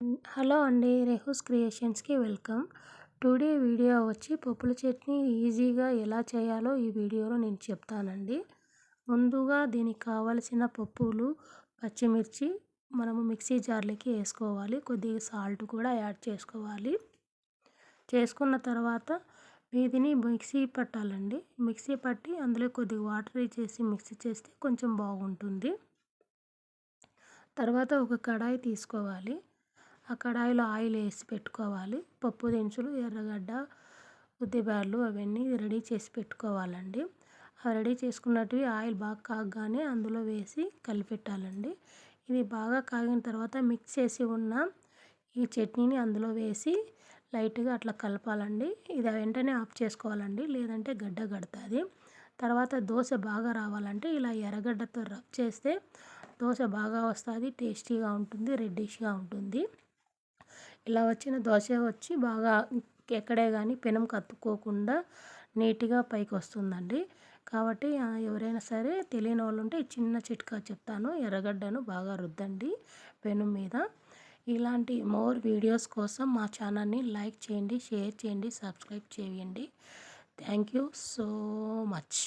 Hello అండి రెహూస్ క్రియేషన్స్కి వెల్కమ్. టుడే వీడియో వచ్చి పప్పుల చట్నీ ఈజీగా ఎలా చేయాలో ఈ వీడియోలో నేను చెప్తానండి. ముందుగా దీనికి కావలసిన పప్పులు పచ్చిమిర్చి మనము మిక్సీ జార్లకి వేసుకోవాలి. కొద్దిగా సాల్ట్ కూడా యాడ్ చేసుకోవాలి. చేసుకున్న తర్వాత వీధిని మిక్సీ పట్టాలండి. మిక్సీ పట్టి అందులో కొద్దిగా వాటర్ చేసి మిక్సీ చేస్తే కొంచెం బాగుంటుంది. తర్వాత ఒక కడాయి తీసుకోవాలి. ఆ కడాయిలో ఆయిల్ వేసి పెట్టుకోవాలి. పప్పు దినుసులు ఎర్రగడ్డ ఉద్దిబ్యాళ్ళు అవన్నీ రెడీ చేసి పెట్టుకోవాలండి. అవి రెడీ చేసుకున్నటివి ఆయిల్ బాగా కాగగానే అందులో వేసి కలిపెట్టాలండి. ఇది బాగా కాగిన తర్వాత మిక్స్ చేసి ఉన్న ఈ చట్నీని అందులో వేసి లైట్గా అట్లా కలపాలండి. ఇది వెంటనే ఆఫ్ చేసుకోవాలండి. లేదంటే గడ్డ కడుతుంది తర్వాత దోశ బాగా రావాలంటే ఇలా ఎర్రగడ్డతో రబ్ చేస్తే దోశ బాగా వస్తుంది టేస్టీగా ఉంటుంది రెడ్డిష్గా ఉంటుంది. ఇలా వచ్చిన దోశ వచ్చి బాగా ఎక్కడే కానీ పెనం కత్తుకోకుండా నీట్గా పైకి వస్తుందండి. కాబట్టి ఎవరైనా సరే తెలియని వాళ్ళు ఉంటే చిన్న చిట్కా చెప్తాను. ఎర్రగడ్డను బాగా రుద్దండి పెనం మీద. ఇలాంటి మోర్ వీడియోస్ కోసం మా ఛానల్ని లైక్ చేయండి షేర్ చేయండి సబ్స్క్రైబ్ చేయండి. Thank you so much.